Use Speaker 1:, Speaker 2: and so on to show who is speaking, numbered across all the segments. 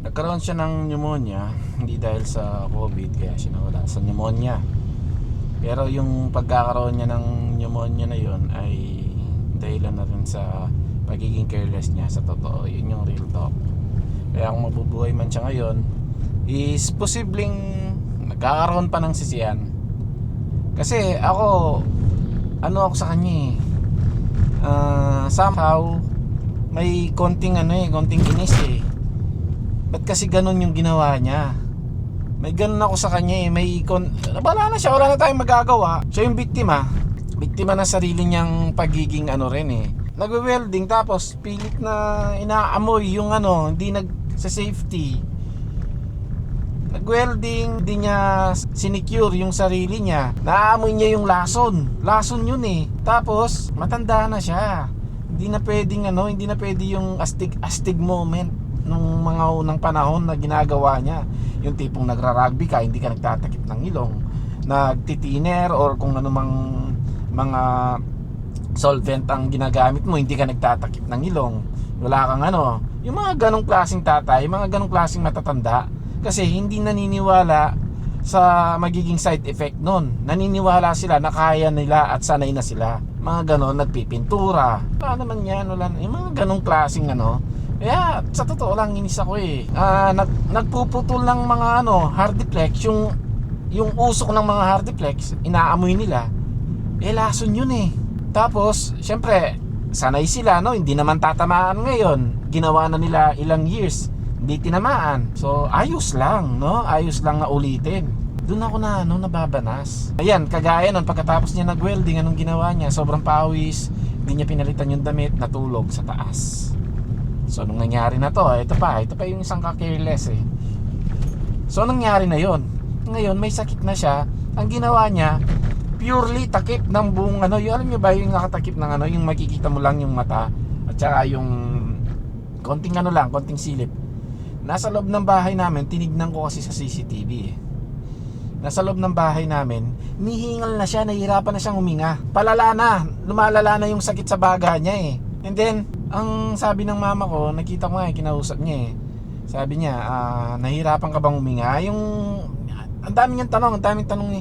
Speaker 1: Nagkaroon siya ng pneumonia, hindi dahil sa COVID, kaya siya nawala sa pneumonia. Pero yung pagkakaroon niya ng pneumonia na yon ay dahilan na rin sa pagiging careless niya sa totoo. Yun yung real talk. Kaya kung mabubuhay man siya ngayon, is posibleng nagkakaroon pa ng sisiyan. Kasi ako, ano ako sa kanya eh. Ah, somehow, may konting ano eh, konting inis eh. Ba't kasi ganun yung ginawa niya? May ganun ako sa kanya eh. May kon... Wala na siya. Wala na tayong magagawa. Siya yung biktima. Biktima ng sarili niyang pagiging ano rin eh. Nagwe-welding tapos pilit na inaamoy yung ano, hindi nag sa safety. Nag-welding, hindi niya sinecure yung sarili niya. Naaamoy niya yung lason. Lason yun eh. Tapos, matanda na siya. Hindi na pwedeng ano, hindi na pwede yung astig astig moment nung mga unang panahon na ginagawa niya. Yung tipong nagra-rugby ka, hindi ka nagtatakip ng ilong. Nagtitiner or kung ano mang mga solvent ang ginagamit mo, hindi ka nagtatakip ng ilong. Wala kang ano. Yung mga ganong klaseng tatay, mga ganong klaseng matatanda, kasi hindi naniniwala sa magiging side effect nun. Naniniwala sila na kaya nila at sanay na sila. Mga ganon, nagpipintura. Wala naman yan, wala Yung mga ganong klaseng ano. Kaya, sa totoo lang, inis ako eh. Ah, nag, nagpuputol ng mga ano, hardiplex, yung, yung usok ng mga hardiplex, inaamoy nila. Eh, lason yun eh. Tapos, syempre, sanay sila, no? Hindi naman tatamaan ngayon. Ginawa na nila ilang years hindi tinamaan. So, ayos lang, no? Ayos lang na ulitin. Doon ako na, ano, nababanas. Ayan, kagaya nun, pagkatapos niya nag-welding, anong ginawa niya? Sobrang pawis, hindi niya pinalitan yung damit, natulog sa taas. So, nung nangyari na to, ito pa, ito pa yung isang ka-careless eh. So, nangyari na yon. Ngayon, may sakit na siya. Ang ginawa niya, purely takip ng buong ano, yung alam niyo ba yung nakatakip ng ano, yung makikita mo lang yung mata at saka yung konting ano lang, konting silip. Nasa loob ng bahay namin, tinignan ko kasi sa CCTV eh. Nasa loob ng bahay namin, nihingal na siya, nahihirapan na siyang huminga. Palala na, lumalala na yung sakit sa baga niya eh. And then, ang sabi ng mama ko, nakita ko nga eh, kinausap niya eh. Sabi niya, ah, nahihirapan ka bang huminga? Yung, ang dami niyang tanong, ang daming tanong ni,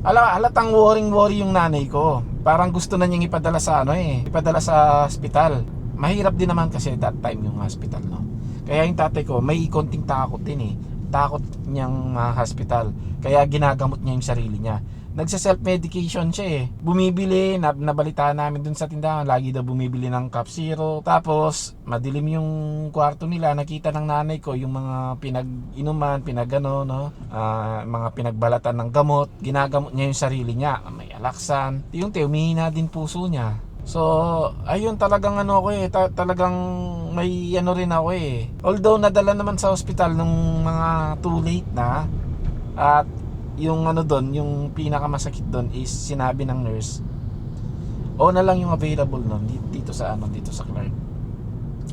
Speaker 1: ala, halatang worrying-worry yung nanay ko. Parang gusto na niyang ipadala sa ano eh, ipadala sa hospital. Mahirap din naman kasi that time yung hospital, no? Kaya yung tatay ko, may konting takot din eh. Takot niyang uh, hospital. Kaya ginagamot niya yung sarili niya. Nagsa-self-medication siya eh. Bumibili, nab nabalita namin dun sa tindahan, lagi daw bumibili ng cup zero. Tapos, madilim yung kwarto nila. Nakita ng nanay ko yung mga pinag-inuman, pinagano, no? Ah, mga pinagbalatan ng gamot. Ginagamot niya yung sarili niya. May alaksan. Yung te, umihina din puso niya. So, ayun talagang ano ako eh, ta- talagang may ano rin ako eh. Although nadala naman sa ospital nung mga too late na at yung ano doon, yung pinakamasakit doon is sinabi ng nurse o na lang yung available noon dito sa ano dito sa Clark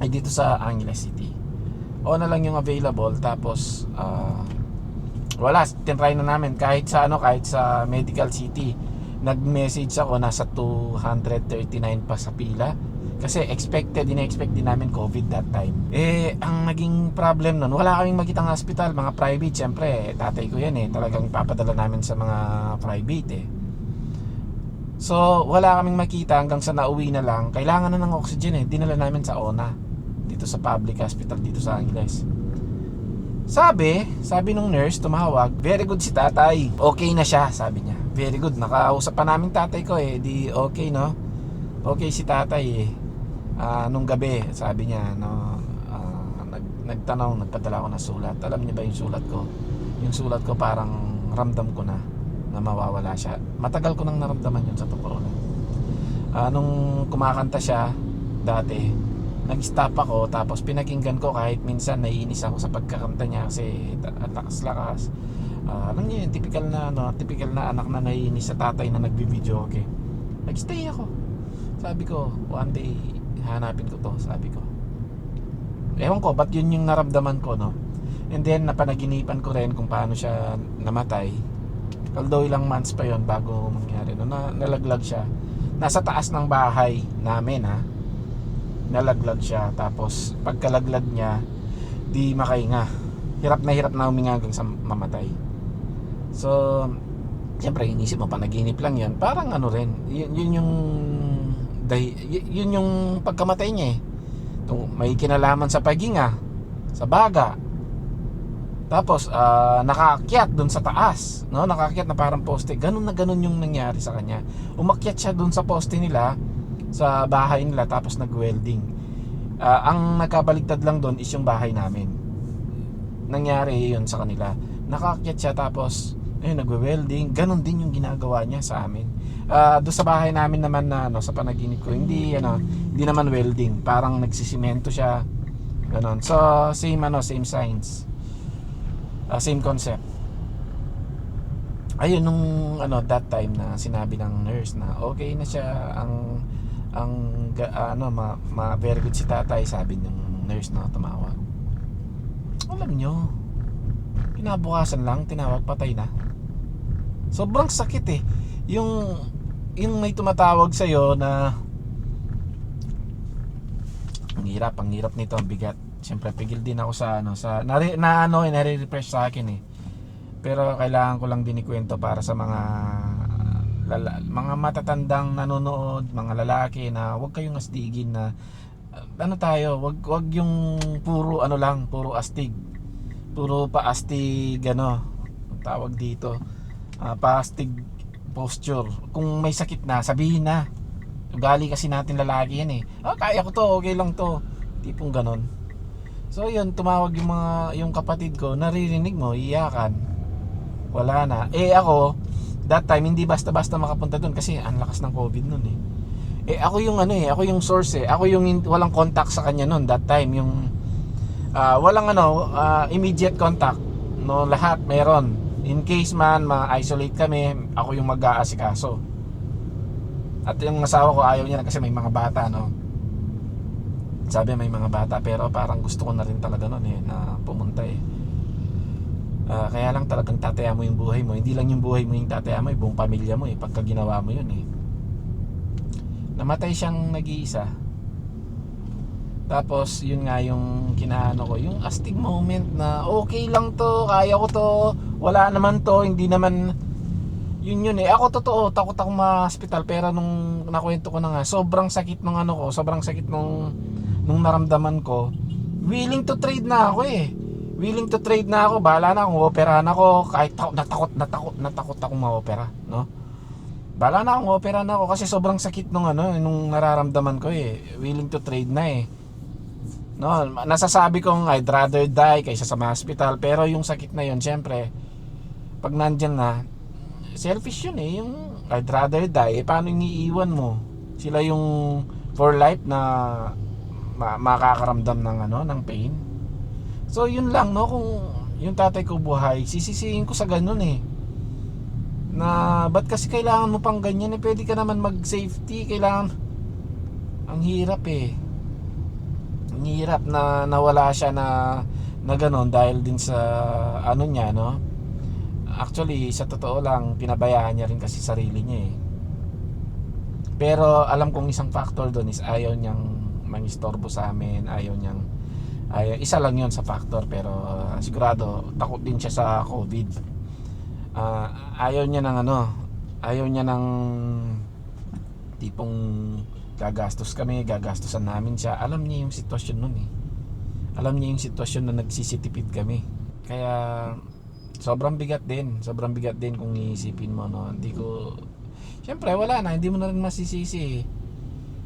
Speaker 1: ay dito sa Angeles City. O na lang yung available tapos ah, wala tinry na namin kahit sa ano kahit sa medical city. Nag-message ako nasa 239 pa sa pila kasi expected, ina-expect din namin COVID that time. Eh, ang naging problem nun, wala kaming makitang hospital, mga private, syempre, tatay ko yan eh, talagang papadala namin sa mga private eh. So, wala kaming makita hanggang sa nauwi na lang, kailangan na ng oxygen eh, dinala namin sa ONA, dito sa public hospital, dito sa Angeles. Sabi, sabi nung nurse, tumawag, very good si tatay, okay na siya, sabi niya. Very good, nakausap pa namin tatay ko eh, di okay no? Okay si tatay eh. Ah, nung gabi, sabi niya, no, ah, nag, nagtanong, nagpadala ako ng sulat. Alam niyo ba yung sulat ko? Yung sulat ko parang ramdam ko na na mawawala siya. Matagal ko nang naramdaman yun sa totoo lang. Ah, nung kumakanta siya dati, nag-stop ako tapos pinakinggan ko kahit minsan naiinis ako sa pagkakanta niya kasi ang lakas-lakas. Ah, alam niyo yun, typical na ano, typical na anak na naiinis sa tatay na nagbi-video okay. Nag-stay ako. Sabi ko, one day hanapin ko to, sabi ko. Ewan ko, ba't yun yung naramdaman ko, no? And then, napanaginipan ko rin kung paano siya namatay. Although ilang months pa yon bago mangyari, no? Na, nalaglag siya. Nasa taas ng bahay namin, ha? Nalaglag siya. Tapos, pagkalaglag niya, di makahinga. Hirap na hirap na huminga hanggang sa mamatay. So, siyempre inisip mo panaginip lang yan. Parang ano rin, yun, yun yung dahi, y- yun yung pagkamatay niya eh. May kinalaman sa paghinga, sa baga. Tapos ah, nakaakyat dun sa taas, no? Nakaakyat na parang poste. Ganun na ganun yung nangyari sa kanya. Umakyat siya dun sa poste nila sa bahay nila tapos nag-welding. Ah, ang nagkabaligtad lang doon is yung bahay namin. Nangyari yun sa kanila. Nakaakyat siya tapos ayun nagwe-welding. Ganun din yung ginagawa niya sa amin. Ah, doon sa bahay namin naman na ano sa panaginip ko, hindi ano, hindi naman welding. Parang nagsisimento siya. Ganon. So same ano, same signs. Ah, same concept. Ayun nung ano that time na sinabi ng nurse na okay na siya ang ang ano ma, ma very good si tatay sabi ng nurse na tumawag. Alam nyo, kinabukasan lang tinawag patay na. Sobrang sakit eh. Yung yung may tumatawag sa na ang hirap, ang hirap nito, ang bigat. Siyempre pigil din ako sa ano sa nari, na ano, eh, nare-refresh sa akin eh. Pero kailangan ko lang din ikwento para sa mga lala, mga matatandang nanonood, mga lalaki na huwag kayong astigin na uh, ano tayo, wag wag yung puro ano lang, puro astig. Puro paastig ano, tawag dito. Ah, paastig posture. Kung may sakit na, sabihin na. Ugali kasi natin lalaki yan eh. Ah, kaya ko to, okay lang to. Tipong ganon. So yun, tumawag yung mga yung kapatid ko, naririnig mo, iyakan. Wala na. Eh ako, that time hindi basta-basta makapunta doon kasi ang lakas ng COVID noon eh. Eh ako yung ano eh, ako yung source eh. Ako yung walang contact sa kanya noon that time, yung ah, walang ano, ah, immediate contact. No, lahat meron. In case man ma-isolate kami, ako yung mag-aasikaso. At yung asawa ko ayaw niya kasi may mga bata, no. Sabi may mga bata pero parang gusto ko na rin talaga noon eh na pumunta eh. Ah, kaya lang talagang tataya mo yung buhay mo. Hindi lang yung buhay mo yung tataya mo, yung buong pamilya mo eh. Pagka ginawa mo yun eh. Namatay siyang nag-iisa. Tapos yun nga yung kinaano ko, yung astig moment na okay lang to, kaya ko to, wala naman to, hindi naman yun yun eh. Ako totoo, takot ako ma-hospital pero nung nakwento ko na nga, sobrang sakit nung ano ko, sobrang sakit nung nung naramdaman ko, willing to trade na ako eh. Willing to trade na ako, bahala na akong operahan ako, kahit takot, natakot, natakot, natakot akong ma-opera, no? Bahala na akong operahan ako kasi sobrang sakit nung ano, nung nararamdaman ko eh. Willing to trade na eh. No, nasasabi kong I'd rather die kaysa sa hospital pero yung sakit na yun, syempre, pag nandyan na, selfish yun eh. Yung I'd rather die, eh, paano yung iiwan mo? Sila yung for life na ma- makakaramdam ng ano, ng pain. So yun lang no kung yung tatay ko buhay, sisisihin ko sa ganun eh. Na ba't kasi kailangan mo pang ganyan eh pwede ka naman mag-safety, kailangan ang hirap eh. Ang hirap na nawala siya na na ganun dahil din sa ano niya no. Actually sa totoo lang pinabayaan niya rin kasi sarili niya eh. Pero alam kong isang factor doon is ayaw niyang mangistorbo sa amin, ayaw niyang ayaw, isa lang yon sa factor pero uh, sigurado takot din siya sa COVID. Ah, ayaw niya ng ano, ayaw niya ng tipong gagastos kami, gagastosan namin siya. Alam niya yung sitwasyon nun eh. Alam niya yung sitwasyon na nagsisitipid kami. Kaya sobrang bigat din, sobrang bigat din kung iisipin mo no. Hindi ko Siyempre wala na, hindi mo na rin masisisi.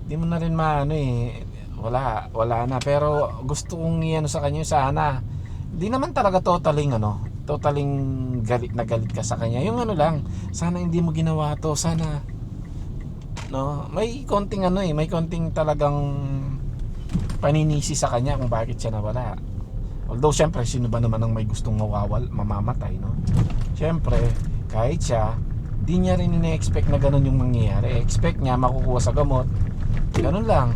Speaker 1: Hindi mo na rin maano eh. Wala, wala na. Pero gusto kong iano sa kanya sana. Hindi naman talaga totaling ano, totaling galit na galit ka sa kanya. Yung ano lang, sana hindi mo ginawa to, sana no, may konting ano eh, may konting talagang paninisi sa kanya kung bakit siya nawala. Although syempre sino ba naman ang may gustong mawawal, mamamatay, no? Syempre, kahit siya, di niya rin ina-expect na ganun yung mangyayari. Expect niya makukuha sa gamot. Ganun lang.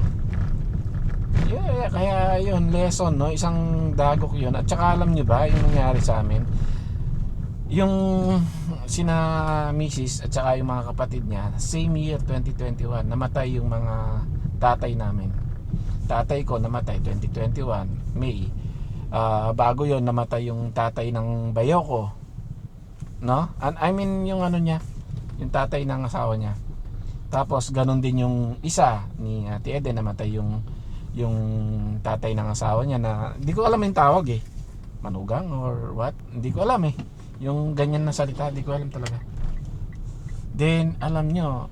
Speaker 1: Yeah, kaya yun, lesson, no? Isang dagok yun. At saka alam nyo ba, yung nangyari sa amin, yung sina misis at saka yung mga kapatid niya, same year 2021, namatay yung mga tatay namin. Tatay ko namatay 2021, May. Ah, bago yon namatay yung tatay ng bayo ko. No? And, I mean yung ano niya, yung tatay ng asawa niya. Tapos ganun din yung isa ni Ate Eden namatay yung yung tatay ng asawa niya na hindi ko alam yung tawag eh. Manugang or what? Hindi ko alam eh. Yung ganyan na salita, hindi ko alam talaga. Then, alam nyo,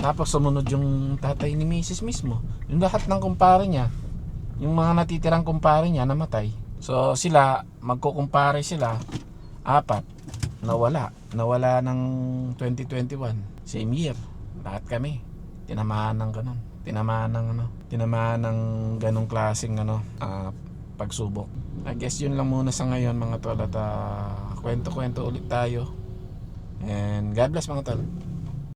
Speaker 1: tapos sumunod yung tatay ni Mrs. mismo. Yung lahat ng kumpare niya, yung mga natitirang kumpare niya namatay. So sila, magkukumpare sila, apat, nawala. Nawala ng 2021. Same year. Lahat kami. Tinamaan ng ganun. Tinamaan ng ano, tinamaan ng ganung klaseng ano, ah, pagsubok. I guess yun lang muna sa ngayon mga tol at ah, kwento-kwento ulit tayo. And God bless mga tol.